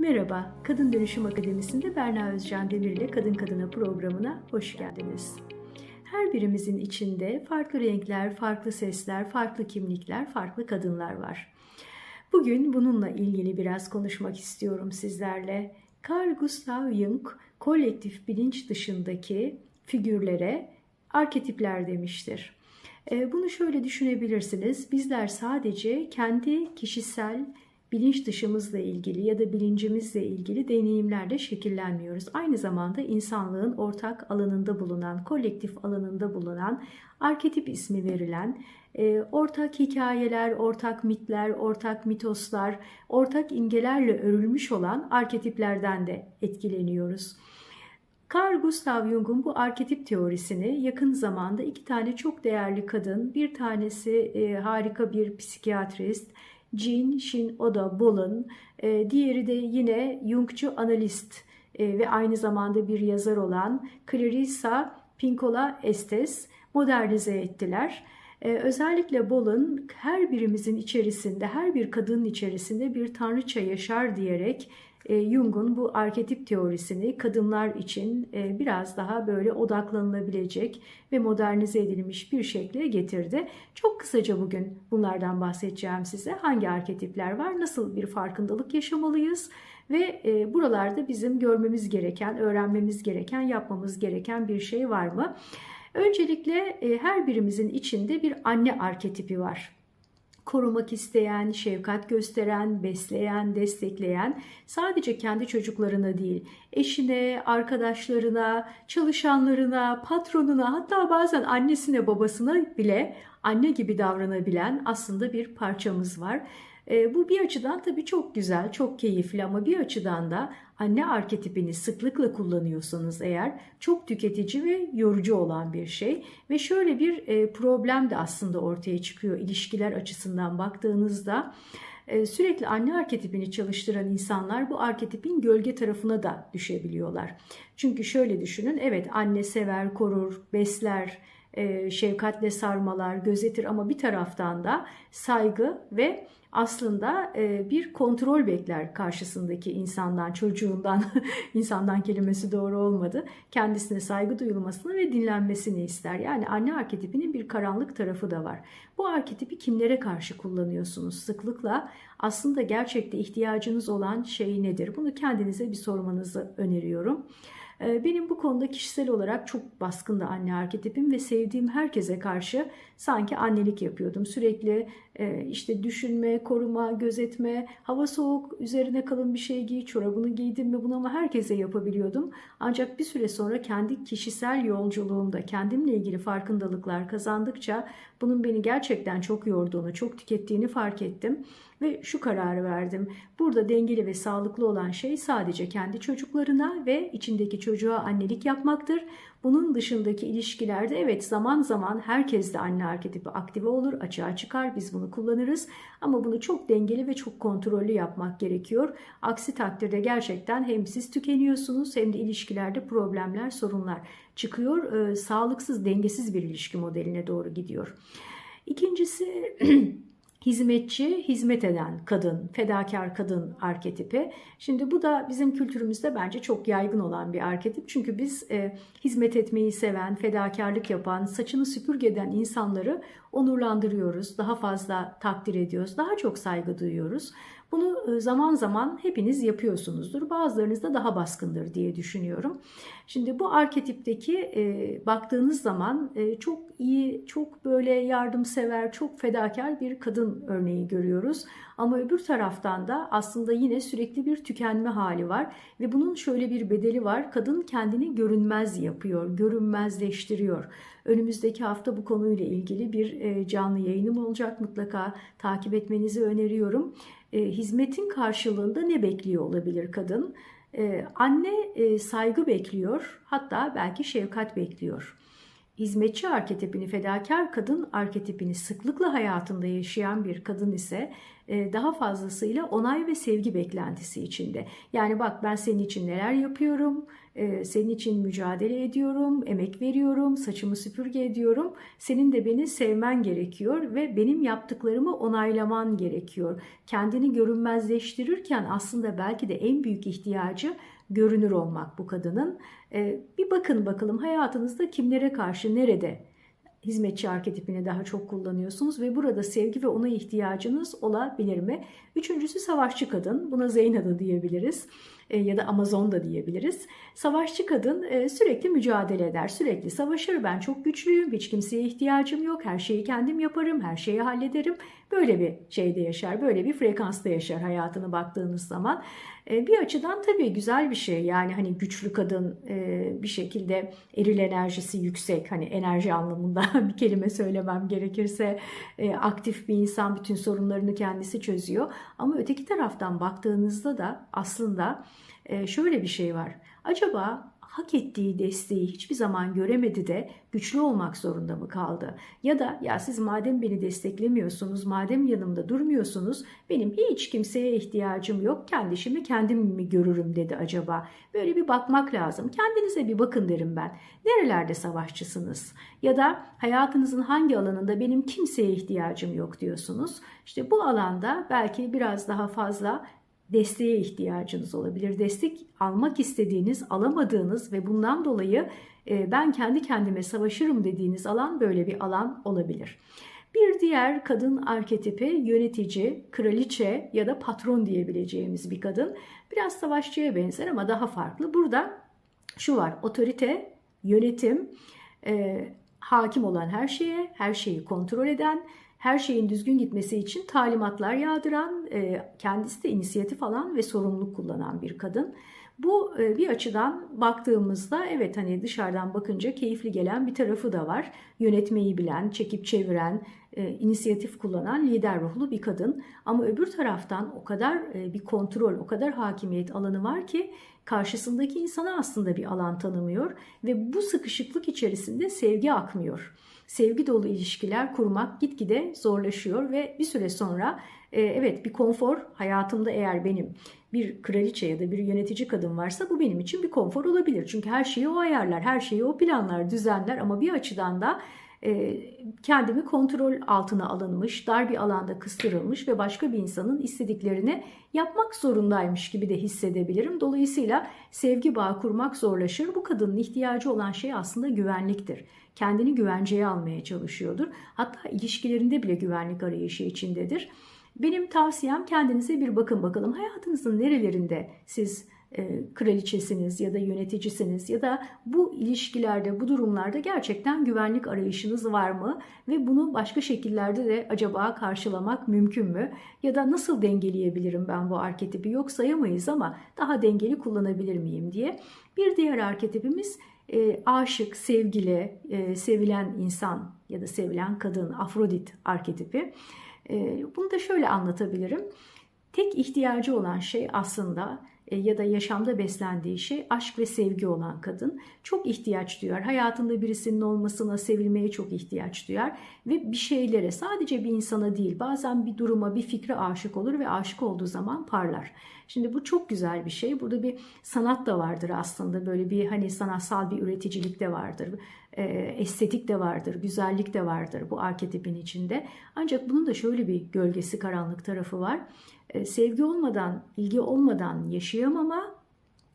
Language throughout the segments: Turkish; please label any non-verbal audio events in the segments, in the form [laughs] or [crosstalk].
Merhaba, Kadın Dönüşüm Akademisi'nde Berna Özcan Demir ile Kadın Kadına programına hoş geldiniz. Her birimizin içinde farklı renkler, farklı sesler, farklı kimlikler, farklı kadınlar var. Bugün bununla ilgili biraz konuşmak istiyorum sizlerle. Carl Gustav Jung, kolektif bilinç dışındaki figürlere arketipler demiştir. E, bunu şöyle düşünebilirsiniz. Bizler sadece kendi kişisel bilinç dışımızla ilgili ya da bilincimizle ilgili deneyimlerle şekillenmiyoruz. Aynı zamanda insanlığın ortak alanında bulunan, kolektif alanında bulunan, arketip ismi verilen, e, ortak hikayeler, ortak mitler, ortak mitoslar, ortak imgelerle örülmüş olan arketiplerden de etkileniyoruz. Carl Gustav Jung'un bu arketip teorisini yakın zamanda iki tane çok değerli kadın, bir tanesi e, harika bir psikiyatrist, Jean Shin Oda Bolan, e, diğeri de yine Jungçu analist e, ve aynı zamanda bir yazar olan Clarissa Pinkola Estes modernize ettiler. Ee, özellikle Bolan her birimizin içerisinde, her bir kadının içerisinde bir tanrıça yaşar diyerek e, Jung'un bu arketip teorisini kadınlar için e, biraz daha böyle odaklanılabilecek ve modernize edilmiş bir şekle getirdi. Çok kısaca bugün bunlardan bahsedeceğim size. Hangi arketipler var, nasıl bir farkındalık yaşamalıyız ve e, buralarda bizim görmemiz gereken, öğrenmemiz gereken, yapmamız gereken bir şey var mı? Öncelikle her birimizin içinde bir anne arketipi var korumak isteyen, şefkat gösteren, besleyen, destekleyen sadece kendi çocuklarına değil, eşine, arkadaşlarına, çalışanlarına, patronuna hatta bazen annesine, babasına bile anne gibi davranabilen aslında bir parçamız var. E, bu bir açıdan tabii çok güzel, çok keyifli ama bir açıdan da anne arketipini sıklıkla kullanıyorsanız eğer çok tüketici ve yorucu olan bir şey. Ve şöyle bir e, problem de aslında ortaya çıkıyor ilişkiler açısından baktığınızda. E, sürekli anne arketipini çalıştıran insanlar bu arketipin gölge tarafına da düşebiliyorlar. Çünkü şöyle düşünün, evet anne sever, korur, besler, şefkatle sarmalar, gözetir ama bir taraftan da saygı ve aslında e, bir kontrol bekler karşısındaki insandan, çocuğundan, [laughs] insandan kelimesi doğru olmadı. Kendisine saygı duyulmasını ve dinlenmesini ister. Yani anne arketipinin bir karanlık tarafı da var. Bu arketipi kimlere karşı kullanıyorsunuz sıklıkla? Aslında gerçekte ihtiyacınız olan şey nedir? Bunu kendinize bir sormanızı öneriyorum. Ee, benim bu konuda kişisel olarak çok baskındı anne arketipim ve sevdiğim herkese karşı sanki annelik yapıyordum. Sürekli e, işte düşünme, koruma, gözetme, hava soğuk, üzerine kalın bir şey giy, çorabını giydim mi bunu ama herkese yapabiliyordum. Ancak bir süre sonra kendi kişisel yolculuğumda kendimle ilgili farkındalıklar kazandıkça bunun beni gerçekten çok yorduğunu, çok tükettiğini fark ettim ve şu kararı verdim. Burada dengeli ve sağlıklı olan şey sadece kendi çocuklarına ve içindeki çocuğa annelik yapmaktır. Bunun dışındaki ilişkilerde evet zaman zaman herkes de anne arketipi aktive olur, açığa çıkar, biz bunu kullanırız. Ama bunu çok dengeli ve çok kontrollü yapmak gerekiyor. Aksi takdirde gerçekten hem siz tükeniyorsunuz hem de ilişkilerde problemler, sorunlar çıkıyor. Ee, sağlıksız, dengesiz bir ilişki modeline doğru gidiyor. İkincisi [clears throat] hizmetçi, hizmet eden kadın, fedakar kadın arketipi. Şimdi bu da bizim kültürümüzde bence çok yaygın olan bir arketip. Çünkü biz e, hizmet etmeyi seven, fedakarlık yapan, saçını süpürge eden insanları onurlandırıyoruz. Daha fazla takdir ediyoruz, daha çok saygı duyuyoruz. Bunu e, zaman zaman hepiniz yapıyorsunuzdur. Bazılarınız da daha baskındır diye düşünüyorum. Şimdi bu arketipteki e, baktığınız zaman e, çok iyi, çok böyle yardımsever, çok fedakar bir kadın örneği görüyoruz. Ama öbür taraftan da aslında yine sürekli bir tükenme hali var ve bunun şöyle bir bedeli var. Kadın kendini görünmez yapıyor, görünmezleştiriyor. Önümüzdeki hafta bu konuyla ilgili bir e, canlı yayınım olacak. Mutlaka takip etmenizi öneriyorum. E, hizmetin karşılığında ne bekliyor olabilir kadın? E, anne saygı bekliyor, hatta belki şefkat bekliyor hizmetçi arketipini, fedakar kadın arketipini sıklıkla hayatında yaşayan bir kadın ise e, daha fazlasıyla onay ve sevgi beklentisi içinde. Yani bak ben senin için neler yapıyorum, e, senin için mücadele ediyorum, emek veriyorum, saçımı süpürge ediyorum. Senin de beni sevmen gerekiyor ve benim yaptıklarımı onaylaman gerekiyor. Kendini görünmezleştirirken aslında belki de en büyük ihtiyacı görünür olmak bu kadının. E, bir bakın bakalım hayatınızda kimlere karşı nerede hizmetçi arketipini daha çok kullanıyorsunuz ve burada sevgi ve ona ihtiyacınız olabilir mi? Üçüncüsü savaşçı kadın. Buna Zeyna da diyebiliriz ya da Amazon da diyebiliriz. Savaşçı kadın e, sürekli mücadele eder, sürekli savaşır. Ben çok güçlüyüm, hiç kimseye ihtiyacım yok, her şeyi kendim yaparım, her şeyi hallederim. Böyle bir şeyde yaşar, böyle bir frekansta yaşar hayatını baktığınız zaman. E, bir açıdan tabii güzel bir şey. Yani hani güçlü kadın bir şekilde eril enerjisi yüksek, hani enerji anlamında [laughs] bir kelime söylemem gerekirse aktif bir insan bütün sorunlarını kendisi çözüyor. Ama öteki taraftan baktığınızda da aslında şöyle bir şey var. Acaba hak ettiği desteği hiçbir zaman göremedi de güçlü olmak zorunda mı kaldı? Ya da ya siz madem beni desteklemiyorsunuz, madem yanımda durmuyorsunuz, benim hiç kimseye ihtiyacım yok, kendi işimi kendim mi görürüm dedi acaba? Böyle bir bakmak lazım. Kendinize bir bakın derim ben. Nerelerde savaşçısınız? Ya da hayatınızın hangi alanında benim kimseye ihtiyacım yok diyorsunuz? İşte bu alanda belki biraz daha fazla desteğe ihtiyacınız olabilir. Destek almak istediğiniz, alamadığınız ve bundan dolayı e, ben kendi kendime savaşırım dediğiniz alan böyle bir alan olabilir. Bir diğer kadın arketipi yönetici, kraliçe ya da patron diyebileceğimiz bir kadın. Biraz savaşçıya benzer ama daha farklı. Burada şu var otorite, yönetim, e, hakim olan her şeye, her şeyi kontrol eden, her şeyin düzgün gitmesi için talimatlar yağdıran, e, kendisi de inisiyatif alan ve sorumluluk kullanan bir kadın. Bu e, bir açıdan baktığımızda evet hani dışarıdan bakınca keyifli gelen bir tarafı da var. Yönetmeyi bilen, çekip çeviren, e, inisiyatif kullanan lider ruhlu bir kadın. Ama öbür taraftan o kadar bir kontrol, o kadar hakimiyet alanı var ki karşısındaki insana aslında bir alan tanımıyor ve bu sıkışıklık içerisinde sevgi akmıyor sevgi dolu ilişkiler kurmak gitgide zorlaşıyor ve bir süre sonra e, evet bir konfor hayatımda eğer benim bir kraliçe ya da bir yönetici kadın varsa bu benim için bir konfor olabilir. Çünkü her şeyi o ayarlar, her şeyi o planlar, düzenler ama bir açıdan da kendimi kontrol altına alınmış, dar bir alanda kıstırılmış ve başka bir insanın istediklerini yapmak zorundaymış gibi de hissedebilirim. Dolayısıyla sevgi bağı kurmak zorlaşır. Bu kadının ihtiyacı olan şey aslında güvenliktir kendini güvenceye almaya çalışıyordur. Hatta ilişkilerinde bile güvenlik arayışı içindedir. Benim tavsiyem kendinize bir bakın bakalım hayatınızın nerelerinde siz kraliçesiniz ya da yöneticisiniz ya da bu ilişkilerde bu durumlarda gerçekten güvenlik arayışınız var mı ve bunu başka şekillerde de acaba karşılamak mümkün mü ya da nasıl dengeleyebilirim ben bu arketipi yok sayamayız ama daha dengeli kullanabilir miyim diye bir diğer arketipimiz e, aşık, sevgili, e, sevilen insan ya da sevilen kadın, Afrodit arketipi. E, bunu da şöyle anlatabilirim. Tek ihtiyacı olan şey aslında e, ya da yaşamda beslendiği şey aşk ve sevgi olan kadın çok ihtiyaç duyar. Hayatında birisinin olmasına, sevilmeye çok ihtiyaç duyar ve bir şeylere sadece bir insana değil bazen bir duruma, bir fikre aşık olur ve aşık olduğu zaman parlar. Şimdi bu çok güzel bir şey. Burada bir sanat da vardır aslında. Böyle bir hani sanatsal bir üreticilik de vardır. E, estetik de vardır, güzellik de vardır bu arketipin içinde. Ancak bunun da şöyle bir gölgesi, karanlık tarafı var. E, sevgi olmadan, ilgi olmadan yaşayamama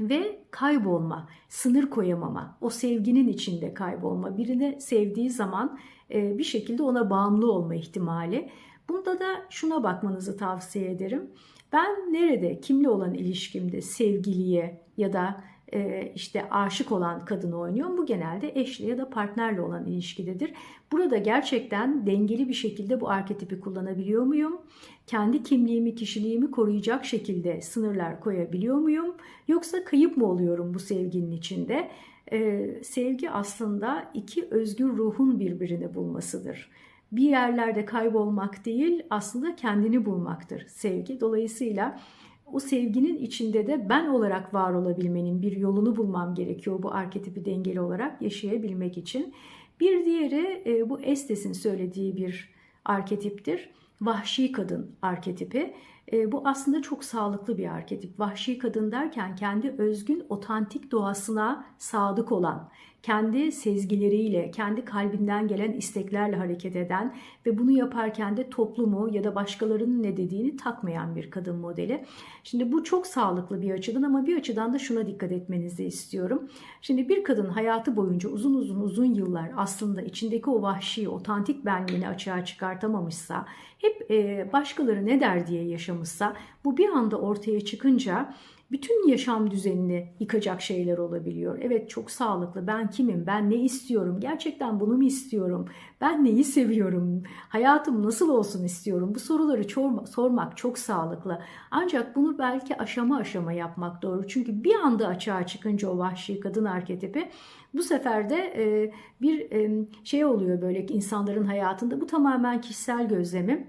ve kaybolma, sınır koyamama, o sevginin içinde kaybolma, birini sevdiği zaman e, bir şekilde ona bağımlı olma ihtimali. Bunda da şuna bakmanızı tavsiye ederim. Ben nerede, kimle olan ilişkimde sevgiliye ya da işte aşık olan kadını oynuyorum. Bu genelde eşli ya da partnerle olan ilişkidedir. Burada gerçekten dengeli bir şekilde bu arketipi kullanabiliyor muyum? Kendi kimliğimi, kişiliğimi koruyacak şekilde sınırlar koyabiliyor muyum? Yoksa kayıp mı oluyorum bu sevginin içinde? Ee, sevgi aslında iki özgür ruhun birbirini bulmasıdır bir yerlerde kaybolmak değil aslında kendini bulmaktır sevgi. Dolayısıyla o sevginin içinde de ben olarak var olabilmenin bir yolunu bulmam gerekiyor bu arketipi dengeli olarak yaşayabilmek için. Bir diğeri e, bu Estes'in söylediği bir arketiptir. vahşi kadın arketipi. E, bu aslında çok sağlıklı bir arketip. Vahşi kadın derken kendi özgün, otantik doğasına sadık olan, kendi sezgileriyle, kendi kalbinden gelen isteklerle hareket eden ve bunu yaparken de toplumu ya da başkalarının ne dediğini takmayan bir kadın modeli. Şimdi bu çok sağlıklı bir açıdan ama bir açıdan da şuna dikkat etmenizi istiyorum. Şimdi bir kadın hayatı boyunca uzun uzun uzun yıllar aslında içindeki o vahşi, otantik benliğini açığa çıkartamamışsa, hep başkaları ne der diye yaşamışsa, bu bir anda ortaya çıkınca bütün yaşam düzenini yıkacak şeyler olabiliyor. Evet çok sağlıklı. Ben kimim? Ben ne istiyorum? Gerçekten bunu mu istiyorum? Ben neyi seviyorum? Hayatım nasıl olsun istiyorum? Bu soruları sormak çok sağlıklı. Ancak bunu belki aşama aşama yapmak doğru. Çünkü bir anda açığa çıkınca o vahşi kadın arketipi bu sefer de bir şey oluyor böyle insanların hayatında. Bu tamamen kişisel gözlemim.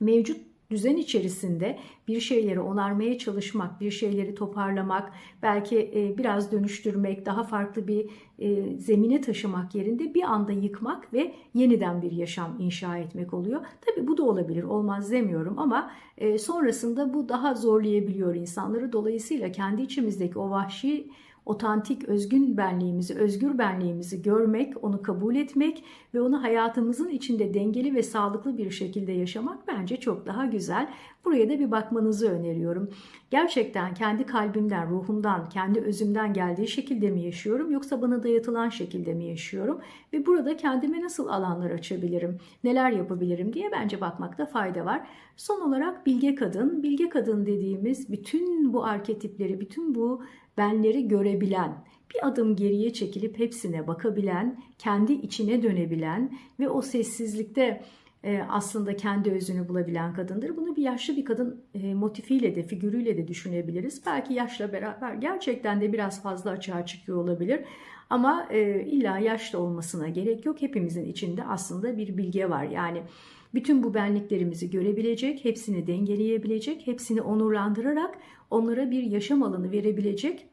Mevcut düzen içerisinde bir şeyleri onarmaya çalışmak, bir şeyleri toparlamak, belki e, biraz dönüştürmek, daha farklı bir e, zemine taşımak yerinde bir anda yıkmak ve yeniden bir yaşam inşa etmek oluyor. Tabii bu da olabilir, olmaz demiyorum ama e, sonrasında bu daha zorlayabiliyor insanları. Dolayısıyla kendi içimizdeki o vahşi otantik, özgün benliğimizi, özgür benliğimizi görmek, onu kabul etmek ve onu hayatımızın içinde dengeli ve sağlıklı bir şekilde yaşamak bence çok daha güzel. Buraya da bir bakmanızı öneriyorum. Gerçekten kendi kalbimden, ruhumdan, kendi özümden geldiği şekilde mi yaşıyorum yoksa bana dayatılan şekilde mi yaşıyorum? Ve burada kendime nasıl alanlar açabilirim, neler yapabilirim diye bence bakmakta fayda var. Son olarak bilge kadın. Bilge kadın dediğimiz bütün bu arketipleri, bütün bu benleri görebilen, bir adım geriye çekilip hepsine bakabilen, kendi içine dönebilen ve o sessizlikte e, aslında kendi özünü bulabilen kadındır. Bunu bir yaşlı bir kadın e, motifiyle de figürüyle de düşünebiliriz. Belki yaşla beraber gerçekten de biraz fazla açığa çıkıyor olabilir. Ama e, illa yaşlı olmasına gerek yok. Hepimizin içinde aslında bir bilge var. Yani bütün bu benliklerimizi görebilecek, hepsini dengeleyebilecek, hepsini onurlandırarak onlara bir yaşam alanı verebilecek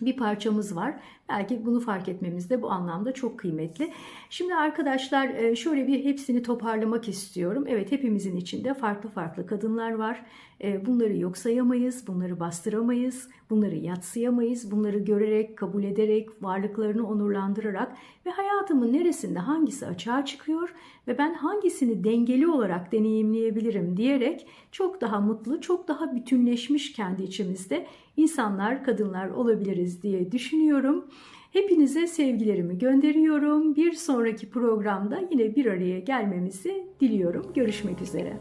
bir parçamız var. Belki bunu fark etmemiz de bu anlamda çok kıymetli. Şimdi arkadaşlar e, şöyle bir hepsini toparlamak istiyorum. Evet hepimizin içinde farklı farklı kadınlar var. E, bunları yok sayamayız, bunları bastıramayız, bunları yatsıyamayız. Bunları görerek, kabul ederek, varlıklarını onurlandırarak ve hayatımın neresinde hangisi açığa çıkıyor ve ben hangisini dengeli olarak deneyimleyebilirim diyerek çok daha mutlu, çok daha bütünleşmiş kendi içimizde insanlar, kadınlar olabiliriz diye düşünüyorum. Hepinize sevgilerimi gönderiyorum. Bir sonraki programda yine bir araya gelmemizi diliyorum. Görüşmek üzere.